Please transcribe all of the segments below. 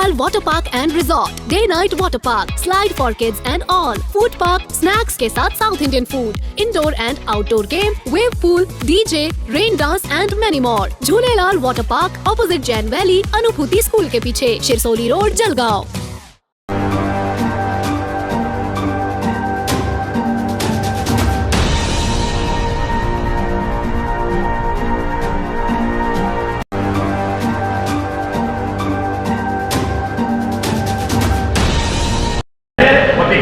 Jhulelal Water Park and Resort, Day Night Water Park, Slide for Kids and all, Food Park, Snacks के साथ South Indian food, Indoor and Outdoor game, Wave pool, DJ, Rain dance and many more. Jhulelal Water Park, opposite Jain Valley, Anubhuti School के पीछे, Shirsoli road, Jalgaon.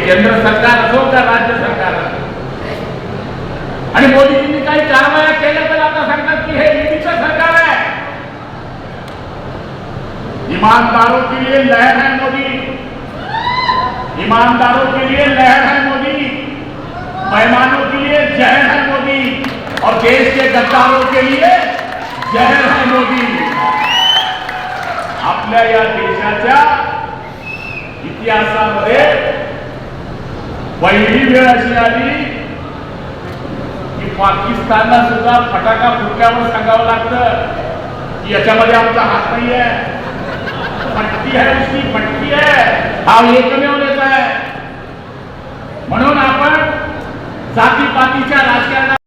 केंद्र सरकार असो का राज्य सरकार असो? आणि मोदीजींनी काही कारवाया केल्या तर आता सांगतात की हे ईडीचं सरकार है ईमानदारों के लिए लहर है मोदी. ईमानदारों के लिए लहर है मोदी. मेहमानों के लिए जहर है मोदी. और देश के गद्दारों के लिए जहर है मोदी. आपल्या या देशाच्या इतिहासामध्ये पहिली वेळ अशी आली की पाकिस्तानला सुद्धा फटाका फुटल्यावर सांगावं लागतं की याच्यामध्ये आमचा हात नाही आहे फटकी आहे उसकी फटकी आहे. हा एकमेव नेता आहे. म्हणून आपण जातीपातीच्या राजकारणात